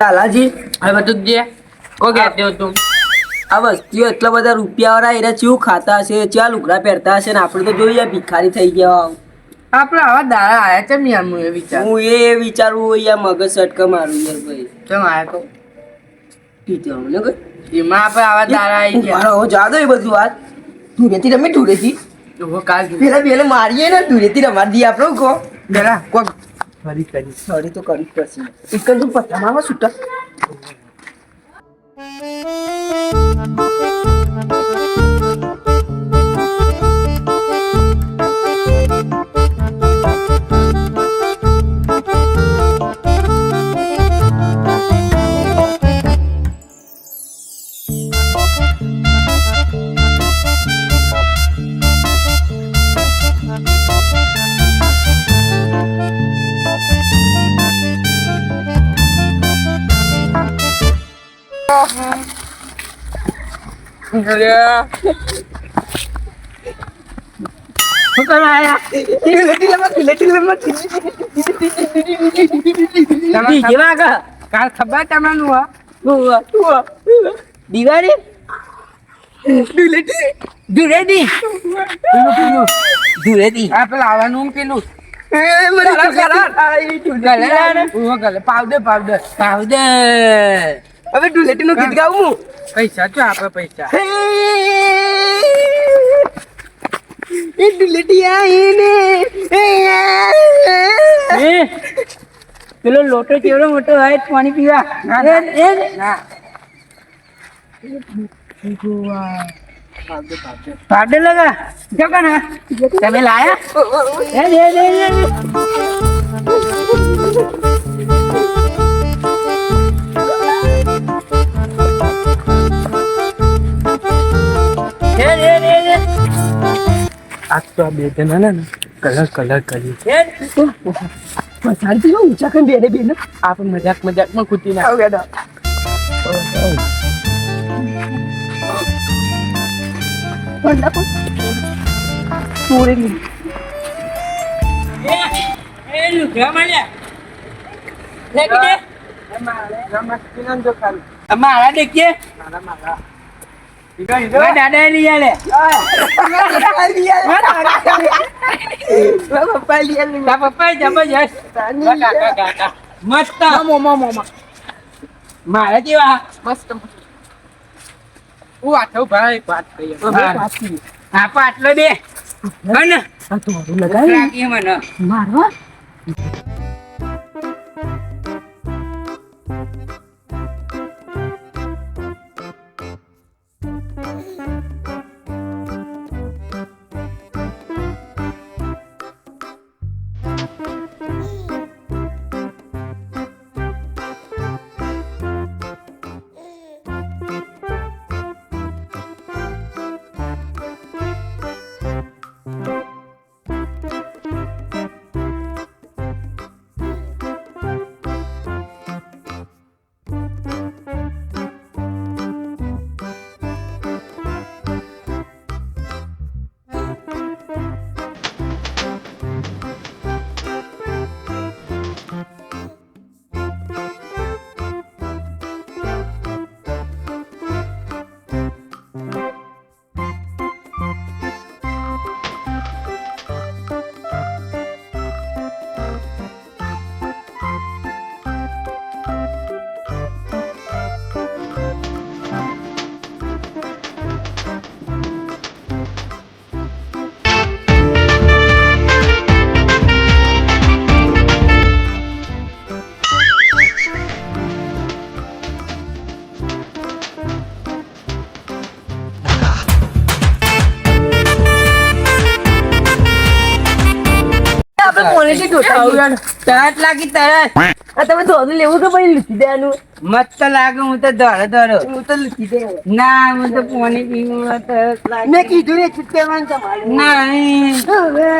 લાલાજી હવે બધું જે કો કહેતો તું? આ વસ્તીઓ એટલા બધા રૂપિયા વાળા એના ચેવું ખાતા હશે? ચા લુગડા પહેરતા હશે ને? આપણે તો જોઈએ ભિખારી થઈ ગયા આપણે આવા દાડા આયા છે યાર હું એ વિચાર. હું એ વિચારું યાર મગજ સટકા મારું યાર ભાઈ. ચમ આયા તો? પીતો ને કઈ એમાં આપણે આવા દાડા આવી ગયા. હવે જાદો એ બધું વાત. ધૂરેથી રમે કાલ પેલા પેલા મારીએ ને ધૂળેથી રમાડી આપણે કહો. પેલા કોક ફરી કરી. સોરી તો કરી પડશે એક જ પત્તામાં છૂટા કાલ ખબર તમને હો દિવાળી ધૂળેટી ધૂળેટી ધૂળેથી આ પેલા આવવાનું પેલું પાવડર પાવડર પાવડર હવે ડુલેટી નું ગીત ગાવું હું? પૈસા ચો આપે પૈસા. એ ધૂળેટી આઈને પેલો લોટો કેવડો મોટો હોય પાણી પીવા? એ એ? ના. પાવડર લગા. જો કને તમે લાયા? એ દે દે આજ તો આ બે જણા ને કલર કલર કરી પસારથી ઊંચા કન બેને બેને. આપણે મજાક મજાકમાં કૂટી ના આવ બેટા ઠંડા પણ પૂરી ની મારા દેખીએ દાદા લઈ આલે. પપ્પા જબરજસ્ત. મસ્ત. મારા જેવા. મસ્ત હું આઠો ભાઈ વાત કહીએ હા. પાટલો દે. અને આ તો મારું લગાવી રાખીએ મને. મારવા તરત લાગી તરત આ તમે ધોરું લેવું કે પછી લૂછી દેવાનું? મસ્ત લાગે હું તો દોડો દોડો હું તો લૂછી દે ના હું તો પાણી પીવું તરત લાગે. મેં કીધું ને તમારે. નહીં. હવે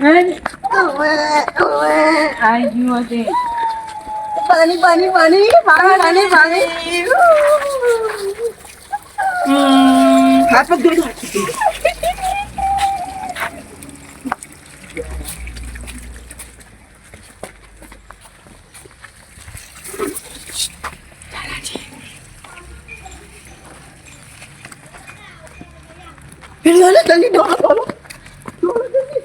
હવે હવે. આઈ ગયું હશે. પાણી પાણી પાણી પાણી પાણી પાણી. હાથ પગ ધોઈ નાખી પેલા જલ્દી દોડો દોડો દોડો જલ્દી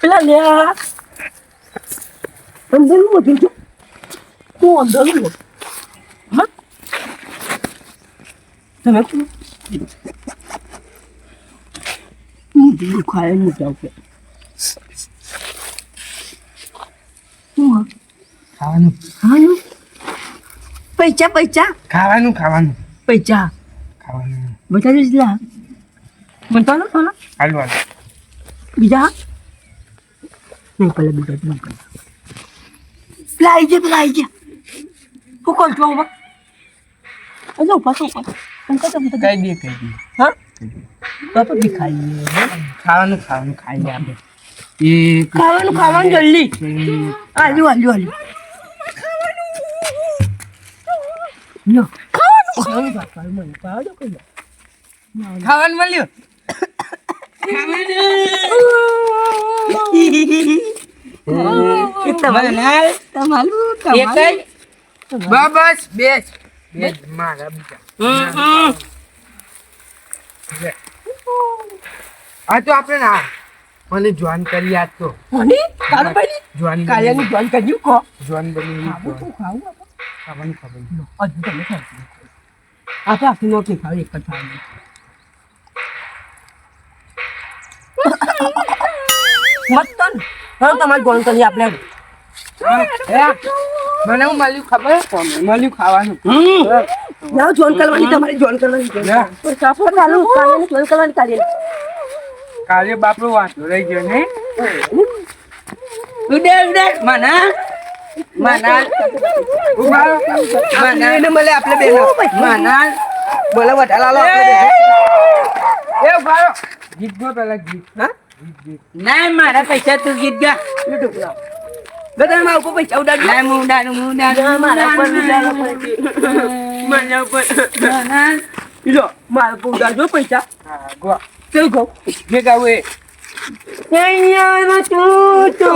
પેલા લ્યા અંદરનું બધું જો તું અંદરનું બોલ. હા તમે કોણ? હું બીજું ખાય નહીં જાઉં કે શું ખાવાનું ખાવાનું. પૈસા. પૈસા ખાવાનું. ખાવાનું પૈસા ખાવાનું બધા જ લા. બનતા હાલવા બીજા? નહીં પેલા બીજા નહીં પેલા આવી ગયા પેલા આવી ગયા શું કોલ છો ઊભા અજો ઊભા છો ઊભા પંકજ તમે તો કઈ દે. કઈ દે. હા? તો તો દેખાઈએ ખાવાનું ખાવાનું ખાઈ લે આપણે. એ ખાવાનું ખાવાનું જલ્દી. આલ્યું આલ્યું આલ્યું લો ખાવાનું ખાવાનું મને પાડો કઈ ખાવાનું મળ્યું? તમારું તમારું એક બસ બેસ બેસ મારા બીજા આ તો આપણે ના મને જોઈન કરી આજ તો કોની તારું પહેલી જોઈન કાયાની જોઈન કર્યું કો જોઈન બની ખાવું તો ખાવું ખાવાનું ખાવાનું હજુ તમે ખાઈ આપણે આખી નોકી ખાવ એક જ મત હવે તમારે જોઈન કરી આપણે મને હું મળ્યું ખબર? મળ્યું ખાવાનું. ના જોન કરવાની તમારે જોન કરવાની કાલે પણ સાફો ચાલુ કાયાની જોઈન કરવાની કાઢી કાલે બાપરો વાંચો રહી ગયો ને ઉડે ઉડે મના. મના. મના. એને મળે આપણે બેનો. મના. બોલે વટાલા લો એ ગીત ગો પેલા ગીત. હા? ના મારા પૈસા તું ગીત ગા. યુટ્યુબ બધા મારા ઉપર પૈસા ઉડાડી ઉડાડું ઉડાડું મારા પર મારા પર મના લો મારા પર ઉડાડજો પૈસા. હા ગો. ચલ ગો. જે ગાવું એ. સૈયાર તું તો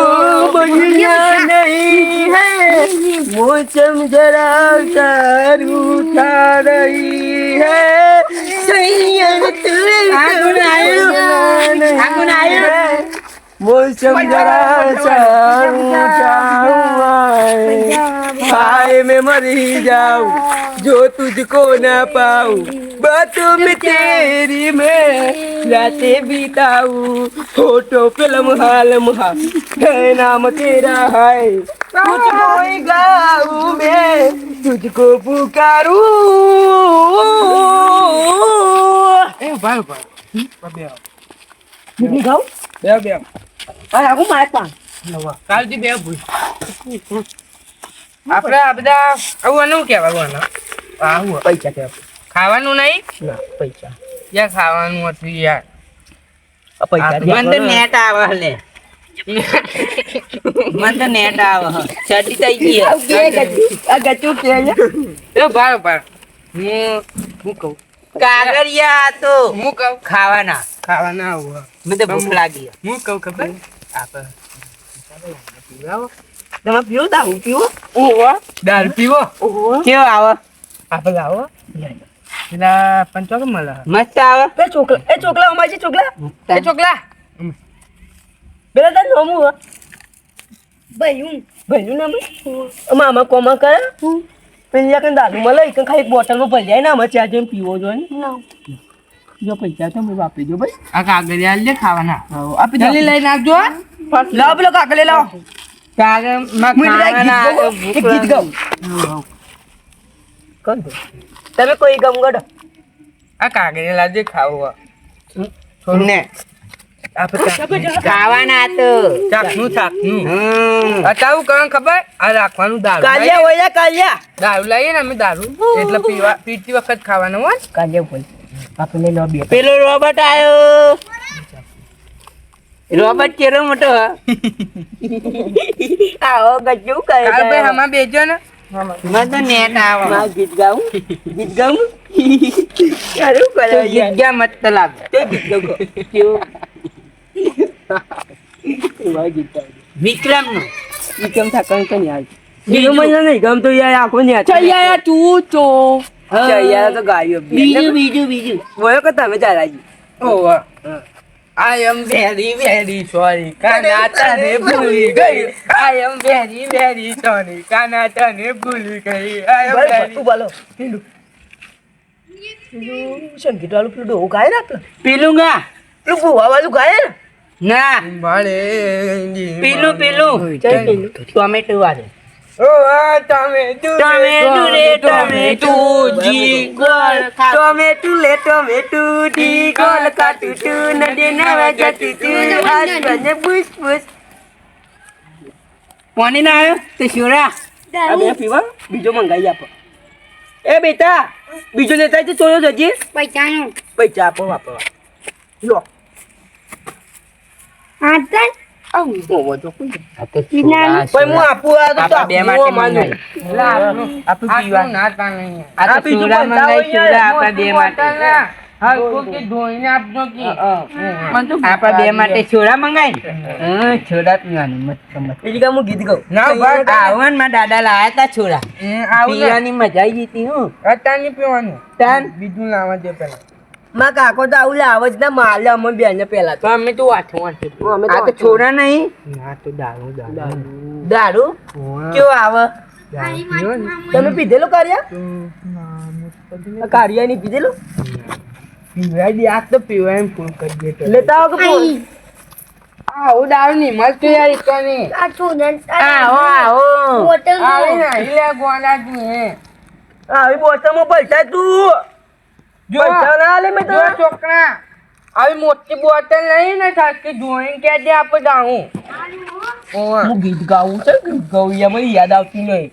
બનિયા નહીં હૈ. મોસમ જરા તારું થા રહી હૈ. મોસમ જરા ચારું ચારું હાય. મે મરી જાઉં. જો તુજકો ના પાઉં. બાતો મે તેરી મે રાતે બીતાઉં ફોટો ફિલ્મ હાલમ હા. હે નામ તેરા હાય. તુજકો ગાઉં મે. તુજકો પુકારું. એ ભાઈ ભાઈ. બે બે. બે બે. અરે હું મારે પાન કાલથી બે ભૂલ. આપણે આ બધા આવું આનું કહેવાનું આવું પૈસા કહેવાય. ખાવાનું નહીં? ના પૈસા. યાર ખાવાનું હતું યાર પૈસા મને તો નેટ આવે લે મને તો નેટ આવે થઈ ગઈ આ ગચું કે એ ભાર ભાર હું હું કહું. કાગળિયા તો. હું કહું. ખાવાના. ખાવાના આવું. મને તો ભૂખ લાગી. હું કહું ખબર? આપણે તમે પીવો દારૂ પીવો? ઓહો. દારૂ પીવો? ઓહો. કેવો આવે? આપણે લાવો પેલા પંચોક મળે. મસ્ત આવે. એ ચોકલા એ ચોકલા અમાજી ચોકલા. એ ચોકલા. બેલા તાર નોમું હો. ભૈયું. ભૈયું નામ? મામા કોમા કરે? પેલી કઈ દારૂ મળે એક ખાલી બોટલમાં ભરી જાય ને આમાં ચા જેમ પીવો જોઈએ ને. જો પૈસા તો મેં આપી દો ભાઈ. આ કાગળિયા લે ખાવાના. હા આપી દો લઈ આવજો લાવો પેલો કાકલે લાવો. કાગળમાં ખાવાના એક ગીત ગાઉં. કોણ તમે કોઈ ગમ ગડો આ કાગળિયા લાવજે ખાવું ને. ખાવાના તો. અત્યારે શું ખબર? આ રાખવાનું દારૂ. કાલિયા હોય કાલિયા. દારૂ લાવીએ ને અમે દારૂ. એટલે પીવા પીતી વખત ખાવાનું હોય. કાલિયા બોલ આપણે પેલો રોબોટ આવ્યો રોબોટ કેરો મોટો હ? આવો ગજુ કાલ ભાઈ હમા બેજો ને. મને તો નેટ આવો. માં ગીત ગાઉં? ગીત ગાઉં? સારું કરે. ગીત ગા મત લાગે તે ગીત ગાઉં. કેવું એવા ગીત ગાઉં. વિક્રમનું વિક્રમ ઠાકર તો નહીં આવે બીજું મને નહીં ગમતું યાર આખો નહીં યાર તું તો ચૈયા તો ગાયો બીજું બીજું બીજું. બોલો કે તમે ચાલાજી. ઓવા I am very very sorry Kana તને ભૂલી ગઈ. I am very very sorry Kana તને ભૂલી ગઈ. આઈ એમ વેરી બોલો. પેલું પેલું સંગીત વાળું પેલું ડોહું ગાય ને આપણે? પેલું ગા પેલું ભૂવા વાળું ગાય ને? ના. પેલું પેલું. ટોમેટો વાળું. ટમેટું રે ટમેટું જી ગોળ. ટોમેટું લે ટોમેટું ડી ગોલ કાટું તું નદી નવા જતું તું. આસમાને બુશ બુશ પાણી ના આવ્યો? તે શોરા આ બે પીવા? બીજો મંગાઈ આપો. એ બેટા બીજો લેતા છે ચોયો જજી પૈસાનું. પૈસા આપો વાપરવા લો. તો તો હું આપું આ તો આપણા બે માટે છોડા આપણું છોડા પીવાની ગીત ગાઉં દાદા લાયા તા છોડા પીવાની મજા આવી ગઈ હતી હું અત્યારે નહીં પીવાનું બીજું લાવવા દે પેલા માં કાકો તો આવું લાવે જ ના માલે અમે બેન પેલા તો. અમે તો વાંચો વાંચો અમે તો આ તો છોરા નહીં? ના તો દારૂ દારૂ. દારૂ? કેવો આવે? તમે પીધેલું કાર્યા? કાર્યા ની પીધેલું? પીવાય દે આ તો પીવાય એમ ફોન કરી દે લેતા આવો કે આવું દારૂ નહીં મળતું યાર નહીં બોટલમાં પૈસા તું. પૈસા ના લે મેં તો. છોકરા આવી મોટી બોટલ નહીં ને થાકી જોઈને કે દે આપણે જાઉં. હું ગીત ગાવું છે ગીત ગાવું એમાં યાદ આવતી નહીં.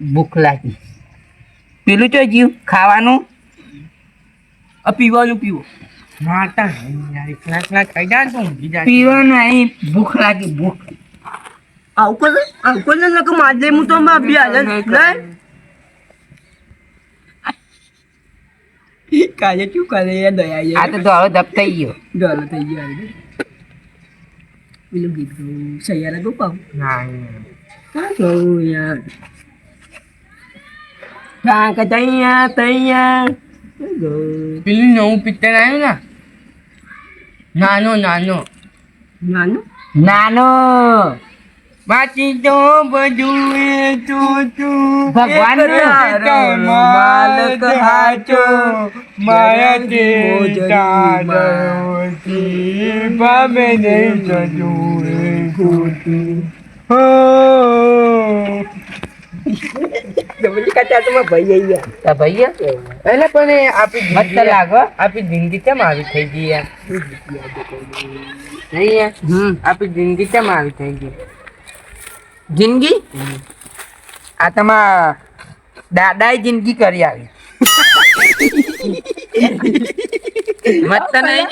ભૂખ લાગી. પેલું તો જીવ ખાવાનું? આ પીવાનું પીવો. માતા ખાઈ જાય તો જાય. પીવાનું અહીં ભૂખ લાગી ભૂખ. આવું કરે આવું કરે ને કે માર દે હું તો માં બી હાલે. નહીં કાજે શું કરે યાર દયા આ તો દોડો ધપ થઈ ગયો. ડોલો થઈ ગયો હાલ. પેલું ગીત ગાવું સૈયારા ગો પાઉં ના કાં ગાવું યાર? કાંક તૈયા તૈયા. પેલું નવું પિક્ચર આવ્યું ને? નાનો નાનો. નાનો? નાનો. બાકી તો બધું એ તો તું ભગવાન માલક હાચો, માયાથી મોજડી તારવતી પામે નહીં જતું એ ખોટું. હો. તો તો આપણી જિંદગી કેમ આવી થઈ ગઈ યાર નહીં યાર હમ આપણી જિંદગી? આ તમારા દાદાએ જિંદગી કરી આવી. મત નહીં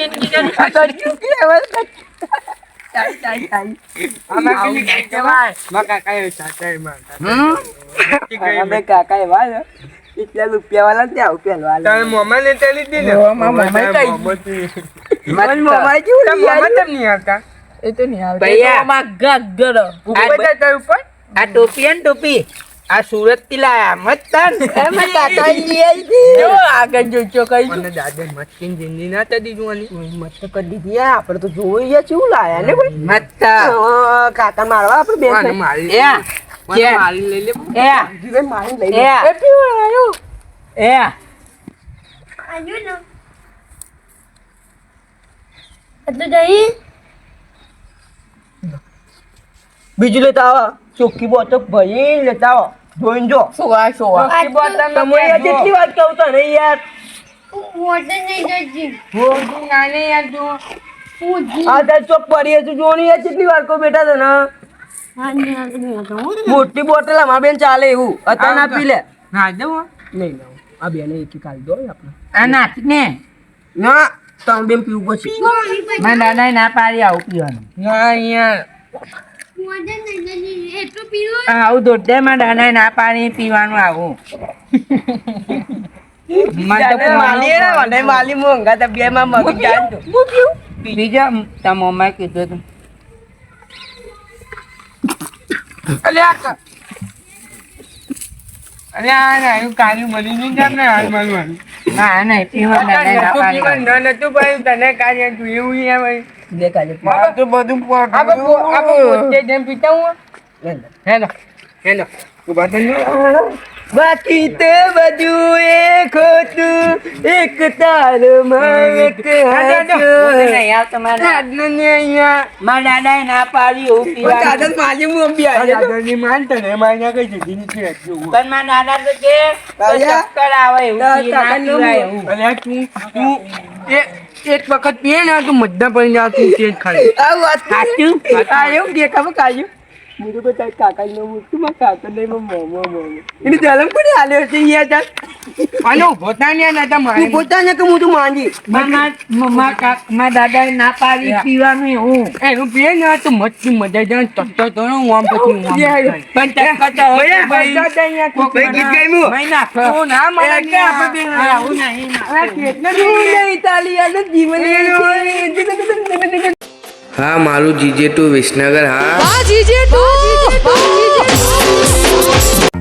કેવું મોબાઈલ કેમ નહીં આવતા? એ તો નહીં આવતું. ભૈયા. આમાં ગગડો. ઉપર જા તાર ઉપર આ ટોપી ને ટોપી? આ સુરતથી લાયા મત તન એમાં કાકા લઈ આવી. જો આગળ જોજો કઈ મને દાદા મસ્કીન જિંદગી ના થતી જોવાની મત તો કરી દીધી. આપણે તો જોઈ ગયા શું લાયા ને ભાઈ મત કાકા મારવા આપણે બે મને મારી કે. મારી લઈ લે. એ. જીવન મારીને લઈ લે. એ. પીવો આવ્યો. એ. આજુ ને. એટલે જઈ. બીજું લેતા આવા. ચોખ્ખી બોટલ ભાઈ લેતા આવો. જોઈને જો. સોવા સોવા ચોખ્ખી બોટલ તમે યાર કેટલી વાત કહું તને યાર. વોટર નહીં જજી. ભોગી નાને યાર જો. આ તાર ચોક પડી હશે જોની યાર કેટલી વાર કહું બેટા તને. આ આ મોટી બોટલ અમાર બેન ચાલે એવું. અત્યારે ના પી લે. ના દઉં નહીં લઉં આ બેને એક કાલ દો આપણે. આ નાચ ને. ના તમે બેન પીવું પછી. મારા દાદાએ ના પાડી આવું પીવાનું. ના અહીંયા. આવું દોઢે માં દાદાએ ના પાણી પીવાનું આવું. બીજા તારા મમ્માએ કીધું હતું. અરે આ નાનું કાળું મળી નહીં કેમ ને હાલ મળવાનું ના નહીં પીવાનું ના નતું પાયું, તને કાર્ય જોયું ઈ એમ. કાલે આ તો બધું આ તો આ તો પોતે જેમ પીતા હું હેલો. હેલો. બાકી તે બધું એક હતું. એક દાદા, હું હતું. મારા આજનો ને અહીંયા મા દાદાએ ના પાડી એવું પીવાનું દાદા માજી મું અંબી આ આજે તો. દાદાની માન તને માન્યા કઈ જતી નથી હજુ. પણ મારા દાદા તો કે ચક્કર આવે એવું ના નો તું તું એ- એક વખત પીએ ને તું મધ્ય પડી જા તું તે જ ખાલી આ વાત સાચું? આ એવું દેખાવ કાયું હું કોઈ તારી કાકા નો મૂકતું મારા કાકા નહીં મોમો મોમો એની જલમ કોને હાલ્યો છે યાર ચાલ અને ઊભો ના તો મારે પોતાને કે હું તું માંગી મારા મમ્મા કાક- મારા દાદાએ ના પાડી પીવાનું એવું એનું પીએ ને તો મસ્તી મજા જાય તત્તો તો ને આમ પછી હું આમ પણ તો હોય ભાઈ, તો કોક ભાઈ, ગીત ગાયું? ભાઈ નાખો. તું ના મને કે આપણે બે નહીં નાખો. કેટલા તું જીવન હા મારું જીજે ટુ વિસનગર હા tu.